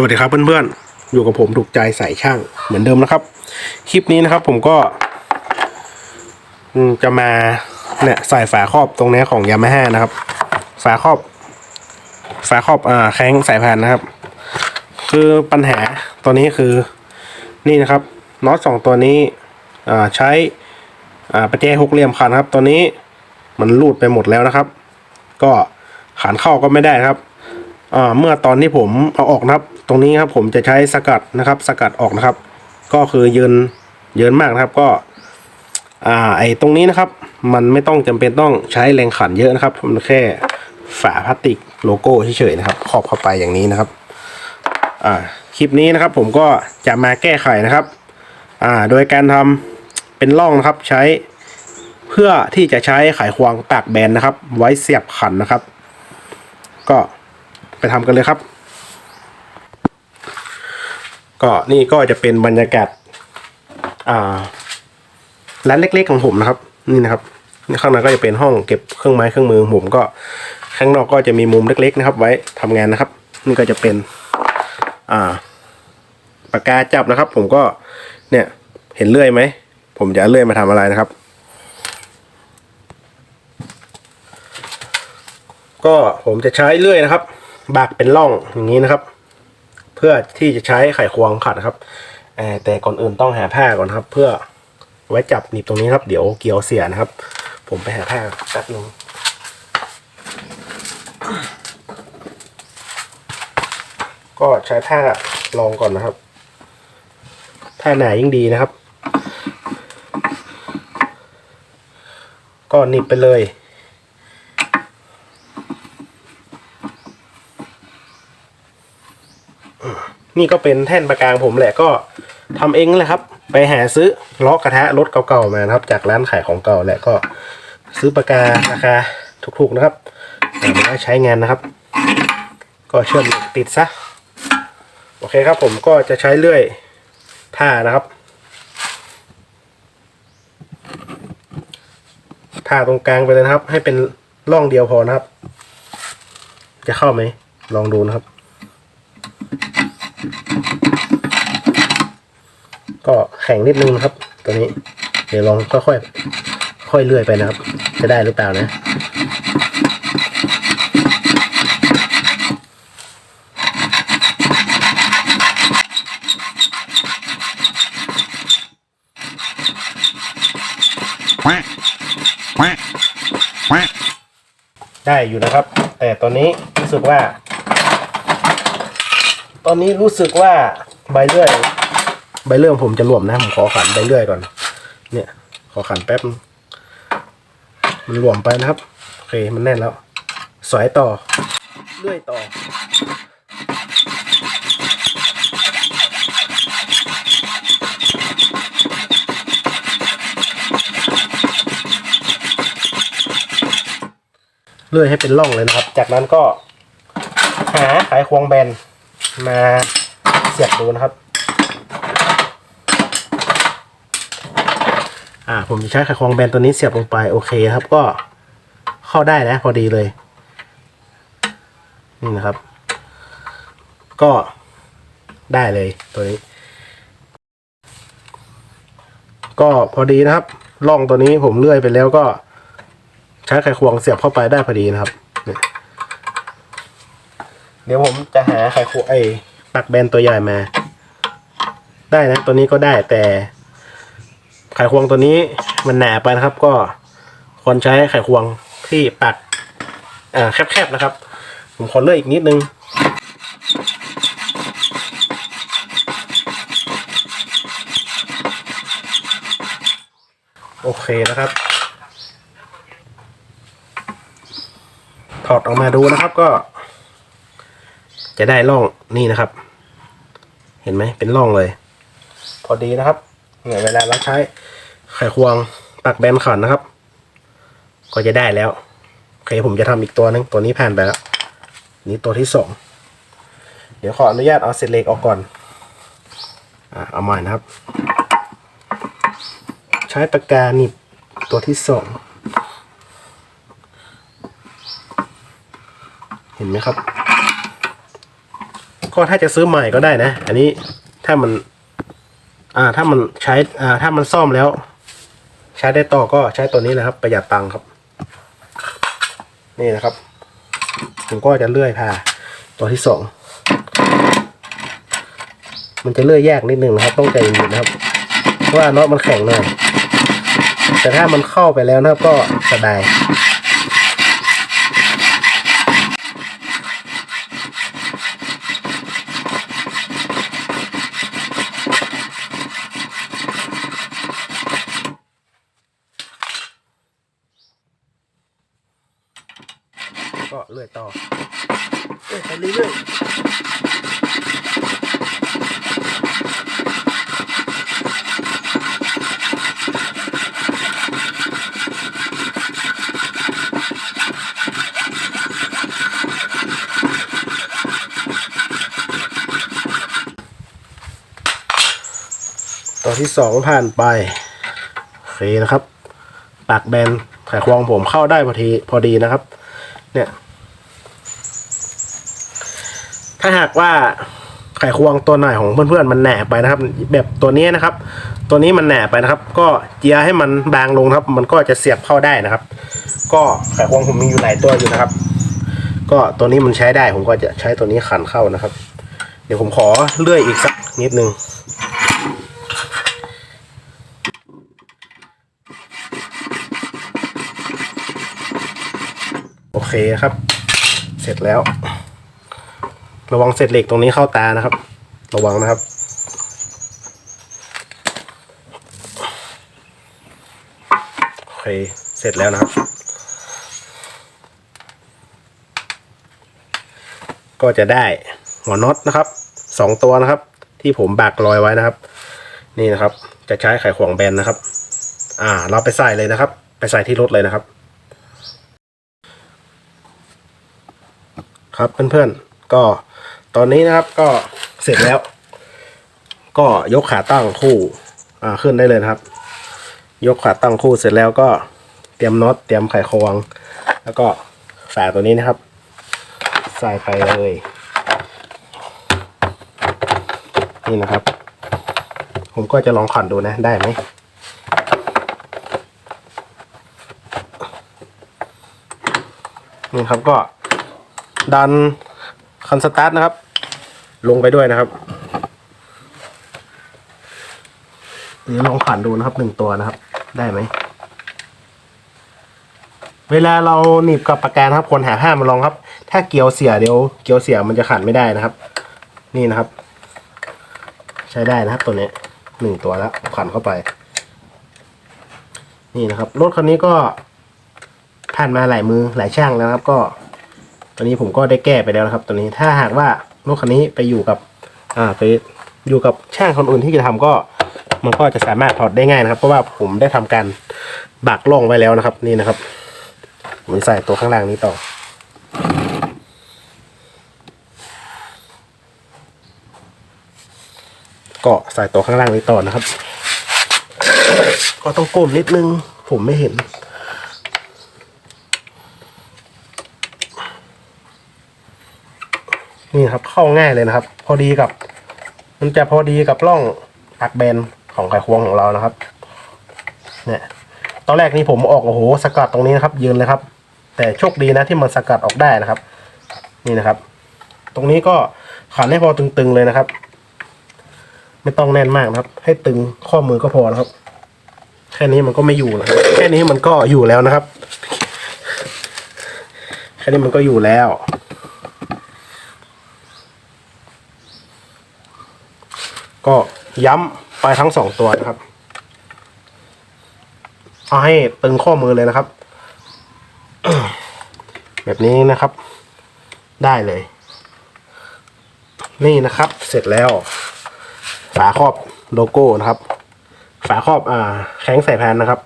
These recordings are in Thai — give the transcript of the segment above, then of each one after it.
สวัสดีครับเพื่อนๆ อยู่กับผมถูกใจใส่ช่างเหมือนเดิมนะครับ คลิปนี้นะครับผมก็จะมาเนี่ยใส่ฝาครอบตรงนี้ของยามาฮ่านะครับ ฝาครอบ ฝาครอบอ่าแข้งสายพานนะครับ คือปัญหาตัวนี้คือนี่นะครับน็อตสองตัวนี้อ่าใช้อ่าประแจหกเหลี่ยมขันครับ ตัวนี้มันรูดไปหมดแล้วนะครับ ก็ขันเข้าก็ไม่ได้ครับอ่าเมื่อตอนที่ผมเอาออกนะครับ ตรงนี้ครับผมจะใช้สกัดนะครับ สกัดออกนะครับ ก็คือเยินเยินมากนะครับก็อ่าไอตรงนี้นะครับ มันไม่ต้องจำเป็นต้องใช้แรงขันเยอะนะครับมันแค่ฝาพลาสติกโลโก้เฉยๆนะครับครอบเข้าไปอย่างนี้นะครับอ่าคลิปนี้นะครับ ผมก็จะมาแก้ไขนะครับอ่าโดยการทำเป็นร่องนะครับใช้เพื่อที่จะใช้ไขควงปากแบนนะครับ ไว้เสียบขันนะครับ ก็ไปทำกันเลยครับ ก็นี่ก็จะเป็นบรรยากาศอ่าร้านเล็ก ๆ ของผมนะครับ นี่นะครับข้างในก็จะเป็นห้องเก็บเครื่องไม้เครื่องมือของผมก็ข้างนอกก็จะมีมุมเล็ก ๆ นะครับ ไว้ทำงานนะครับนี่ก็จะเป็น อ่าปากกาจับนะครับ ผมก็เนี่ยเห็นเลื่อยไหมผมจะเลื่อยมาทำอะไรนะครับ ก็ผมจะใช้เลื่อยนะครับ บากเป็นร่องอย่างนี้นะครับ เพื่อที่จะใช้ไขควงขัดนะครับแต่ก่อนอื่นต้องหาผ้าก่อนครับ เพื่อไว้จับหนีบตรงนี้ครับ เดี๋ยวเกี่ยวเสียนะครับ ผมไปหาผ้าแป๊บนึงก็ใช้ผ้าลองก่อนนะครับ ผ้าหนายิ่งดีนะครับ ก็หนีบไปเลย นี่ก็เป็นแท่นประกางผมแหละก็ทำเองนั่นแหละครับ ไปหาซื้อล้อกระทะรถเก่าๆมานะครับ จากร้านขายของเก่าแหละก็ซื้อปากการาคาถูกๆนะครับแต่ไม่ใช้งานนะครับ ก็เชื่อมติดซะโอเคครับผมก็จะใช้เลื่อยท่านะครับท่าตรงกลางไปเลยนะครับ ให้เป็นร่องเดียวพอนะครับ จะเข้าไหมลองดูนะครับ ก็แข็งนิดนึงครับ ตัวนี้ เดี๋ยวลองค่อยๆค่อยเลื่อยไปนะครับ จะได้หรือเปล่านะได้อยู่นะครับ แต่ตอนนี้รู้สึกว่า ตอนนี้รู้สึกว่าใบเลื่อย ใบเลื่อยของผมจะหลวมนะ ผมขอขันใบเลื่อยก่อน เนี่ย ขอขันแป๊บ มันหลวมไปนะครับ โอเค มันแน่นแล้ว สอยต่อ เลื่อยต่อเลื่อยให้เป็นร่องเลยนะครับ จากนั้นก็หาไขควงแบนมาเสียบดูนะครับ อ่า ผมจะใช้ไขควงแบนตัวนี้เสียบลงไปโอเคครับก็เข้าได้นะพอดีเลย นี่นะครับ ก็ได้เลยตัวนี้ ก็พอดีนะครับร่องตัวนี้ผมเลื่อยไปแล้วก็ ใช้ไขควงเสียบเข้าไปได้พอดีนะครับเนี่ยเดี๋ยวผมจะหาไขควงไอ้ปักแบนตัวใหญ่มา ได้นะ ตัวนี้ก็ได้แต่ ไขควงตัวนี้มันหนาไปนะครับ ก็ควรใช้ไขควงที่ปักอ่าแคบๆนะครับ ผมขอเลื่อยอีกนิดนึงโอเคนะครับ ถอดออกมาดูนะครับก็ จะได้ร่องนี่นะครับ เห็นไหมเป็นร่องเลย พอดีนะครับเนี่ยเวลาเราใช้ ไขควงปักแบนขันนะครับ ก็จะได้แล้วโอเคผมจะทำอีกตัวนึงตัวนี้ผ่านไปแล้ว นี่ตัวที่สองเดี๋ยวขออนุญาตเอาเศษเหล็กออกก่อนอะเอาใหม่นะครับ ใช้ปากกาหนีบตัวที่สองเห็นไหมครับ ก็ถ้าจะซื้อใหม่ก็ได้นะ อันนี้ถ้ามัน อ่า ถ้ามันใช้ อ่า ถ้ามันซ่อมแล้ว ใช้ได้ต่อก็ใช้ตัวนี้นะครับ ประหยัดตังค์ครับ นี่นะครับ ผมก็จะเลื่อยผ่าตัวที่สองมันจะเลื่อยแยกนิดนึงนะครับ ต้องใจเย็นนะครับเพราะว่าน็อตมันแข็งหน่อยแต่ถ้ามันเข้าไปแล้วนะครับก็สบาย ก็เลื่อยต่อเลื่อยไปเรื่อยๆต่อที่สองผ่านไปโอเคนะครับ ปากแบนไขควงผมเข้าได้พอดีพอดีนะครับ เนี่ยถ้าหากว่าไขควงตัวหน่อยของเพื่อนๆมันแหนไปนะครับ แบบตัวนี้นะครับ ตัวนี้มันแหนไปนะครับ ก็เจียให้มันบางลงครับ มันก็จะเสียบเข้าได้นะครับ ก็ไขควงผมมีอยู่หลายตัวอยู่นะครับ ก็ตัวนี้มันใช้ได้ผมก็จะใช้ตัวนี้ขันเข้านะครับ เดี๋ยวผมขอเลื่อยอีกสักนิดนึง โอเคครับ เสร็จแล้ว ระวังเศษเหล็กตรงนี้เข้าตานะครับ ระวังนะครับ โอเค เสร็จแล้วนะครับ ก็จะได้หัวน็อตนะครับสองตัวนะครับ ที่ผมบักรอยไว้นะครับ นี่นะครับ จะใช้ไขควงแบนนะครับ อ่า เราไปใส่เลยนะครับ ไปใส่ที่รถเลยนะครับ ครับเพื่อนๆ ก็ตอนนี้นะครับก็เสร็จแล้ว ก็ยกขาตั้งคู่อ่าขึ้นได้เลยครับ ยกขาตั้งคู่เสร็จแล้วก็เตรียมน็อตเตรียมไขควง แล้วก็ฝาตัวนี้นะครับ ใส่ไปเลย นี่นะครับ ผมก็จะลองขันดูนะได้ไหมนี่ครับก็ ดันคันสตาร์ทนะครับ ลงไปด้วยนะครับเดี๋ยวลองผ่านดูนะครับหนึ่งตัวนะครับ ได้ไหม เวลาเราหนีบกับปากกานครับควรหาผ้ามาลองครับ ถ้าเกี่ยวเสียเดี๋ยว เกี่ยวเสียมันจะขันไม่ได้นะครับ นี่นะครับ ใช้ได้นะครับตัวนี้หนึ่งตัวแล้วขันเข้าไป นี่นะครับรถคันนี้ก็ผ่านมาหลายมือหลายช่างแล้วครับก็ ตอนนี้ผมก็ได้แก้ไปแล้วนะครับตัวนี้ถ้าหากว่ารถคันนี้ไปอยู่กับอ่าไปอยู่กับช่างคนอื่นที่จะทำก็มันก็จะสามารถถอดได้ง่ายนะครับ เพราะว่าผมได้ทำการบักล่องไว้แล้วนะครับ นี่นะครับผมใส่ตัวข้างล่างนี้ต่อก็ใส่ตัวข้างล่างนี้ต่อนะครับ ก็ต้องก้มนิดนึงผมไม่เห็น นี่ครับเข้าง่ายเลยนะครับ พอดีกับ มันจะพอดีกับร่องอักแบนของไขควงของเรานะครับ เนี่ย ตอนแรกนี่ผมออกโอ้โหสกัดตรงนี้นะครับ ยืนเลยครับ แต่โชคดีนะที่มันสกัดออกได้นะครับ นี่นะครับ ตรงนี้ก็ขันให้พอตึงๆเลยนะครับ ไม่ต้องแน่นมากนะครับ ให้ตึงข้อมือก็พอนะครับ แค่นี้มันก็ไม่อยู่นะครับแค่นี้มันก็อยู่แล้วนะครับ แค่นี้มันก็อยู่แล้ว ก็ย้ำไปทั้งสองตัวนะครับ เอาให้ตึงข้อมือเลยนะครับ แบบนี้นะครับ ได้เลย นี่นะครับ เสร็จแล้ว ฝาครอบโลโก้นะครับ ฝาครอบอ่าแข้งใส่แผ่นนะครับ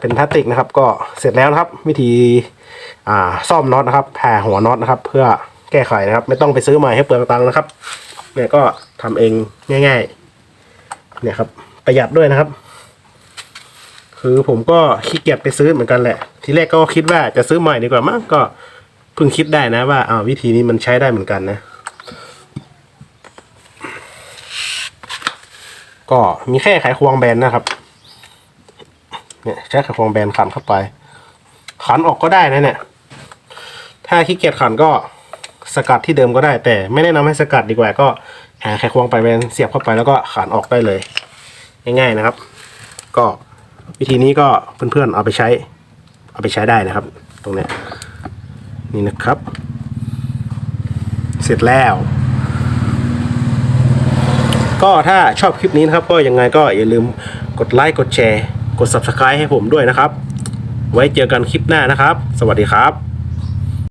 เป็นพลาสติกนะครับ ก็เสร็จแล้วนะครับ วิธีอ่าซ่อมน็อตนะครับแผ่หัวน็อตนะครับ เพื่อแก้ไขนะครับ ไม่ต้องไปซื้อใหม่ให้เปลืองตังค์นะครับเนี่ยก็ทำเองง่าย ๆ เนี่ยครับ ประหยัดด้วยนะครับ คือผมก็ขี้เกียจไปซื้อเหมือนกันแหละ ทีแรกก็คิดว่าจะซื้อใหม่ดีกว่ามั้งก็เพิ่งคิดได้นะว่าอ้าววิธีนี้มันใช้ได้เหมือนกันนะ ก็มีแค่ไขควงแบนนะครับ เนี่ยใช้ไขควงแบนขันเข้าไป ขันออกก็ได้นะเนี่ย ถ้าขี้เกียจขันก็สกัดที่เดิมก็ได้แต่ไม่แนะนำให้สกัดดีกว่าก็หาไขควงไปแบนเสียบเข้าไปแล้วก็ขันออกได้เลย ง่ายๆนะครับ ก็วิธีนี้ก็เพื่อนๆเอาไปใช้ เอาไปใช้ได้นะครับ ตรงนี้นี่นะครับ เสร็จแล้ว ก็ถ้าชอบคลิปนี้นะครับ ก็ยังไงก็อย่าลืมกดไลค์กดแชร์ กด subscribe ให้ผมด้วยนะครับ ไว้เจอกันคลิปหน้านะครับ สวัสดีครับ